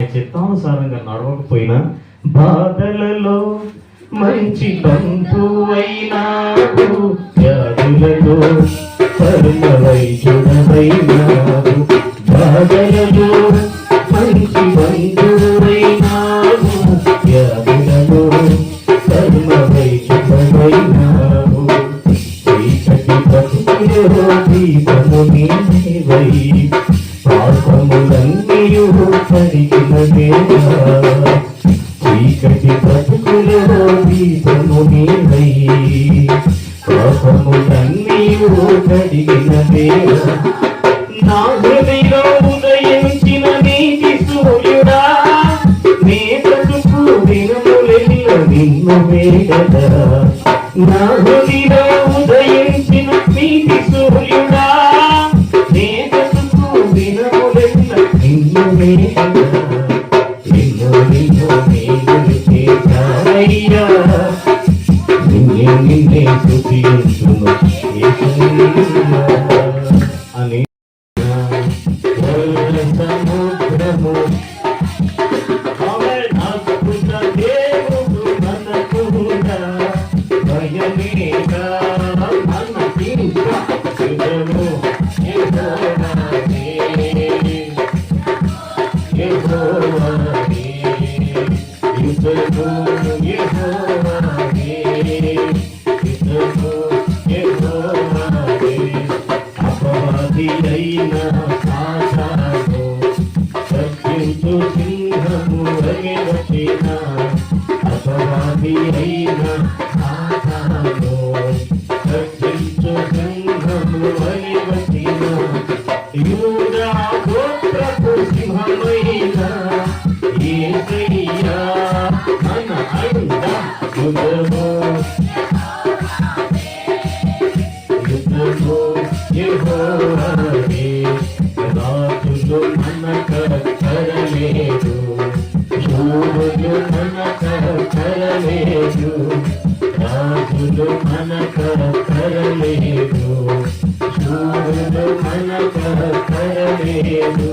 చిత్తానుసారంగా నడవకపోయినా. బాధలలో మంచి బంధువైనాడు వ్యాధులలో పరమ వైద్యుడవైనాడు బాధలలో మంచి బంధువైనాడు వ్యాధులలో పరమ వైద్యుడవైనాడు చీకటి దీపము నీవై పాపములన్నీయు బ్రతుకులో దీపము నీవై పాపములన్నీయు కడిగిన వేళ నా హృదయంలో ఉదయించిన నీతి సూర్యుడా నీ బ్రతుకు నిన్ను వేగదా నా ఉదయించిన సూర్యుడా నీ బ్రతుకు దినములెల్ల నిన్ను వేగదా నిన్నే స్థిరైన ఆశాలో సత్యంతో సింహము రగిన అపవాది అయిన ఆశాలో సత్యంతో సింహము రగిన యూదా గోత్రపు సింహమైన ఏ మన అండ యహోవే రాజులు మనక కరలేదు సూర్యుడు మనక కరలేదు రాజులు మనక కరలేదు సూర్యుడు మనక కరలేదు